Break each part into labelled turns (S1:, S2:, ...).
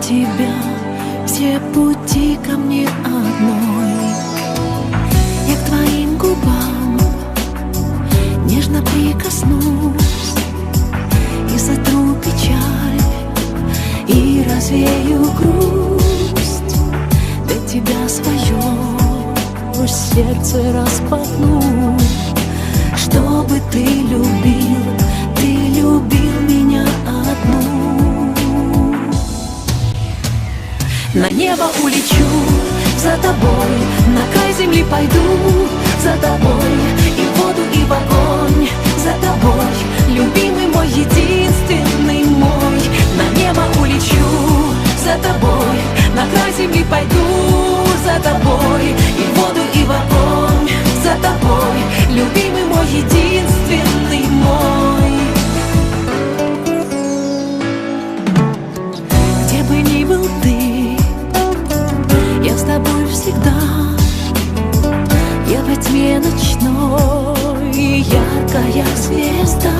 S1: тебя. Все пути ко мне одной. Я к твоим губам Нежно прикоснусь. И сотру печаль И развею грусть. Для тебя свое сердце распахну Чтобы ты любил, небо улечу. За тобой, на край земли пойду. За тобой И в воду, и в огонь. За тобой Любимый мой, единственный мой. На небо улечу. За тобой, на край земли пойду ночной, яркая звезда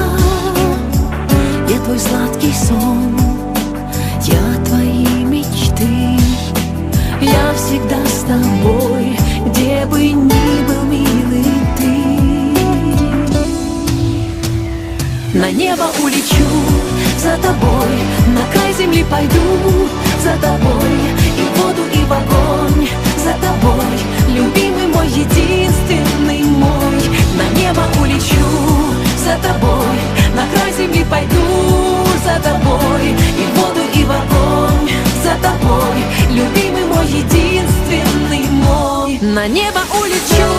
S1: Я твой сладкий сон, я твои мечты. Я всегда с тобой, где бы ни был, милый ты. На небо улечу за тобой, на край земли пойду за тобой И воду, и в огонь за тобой Любимый мой, единственный на небо улечу.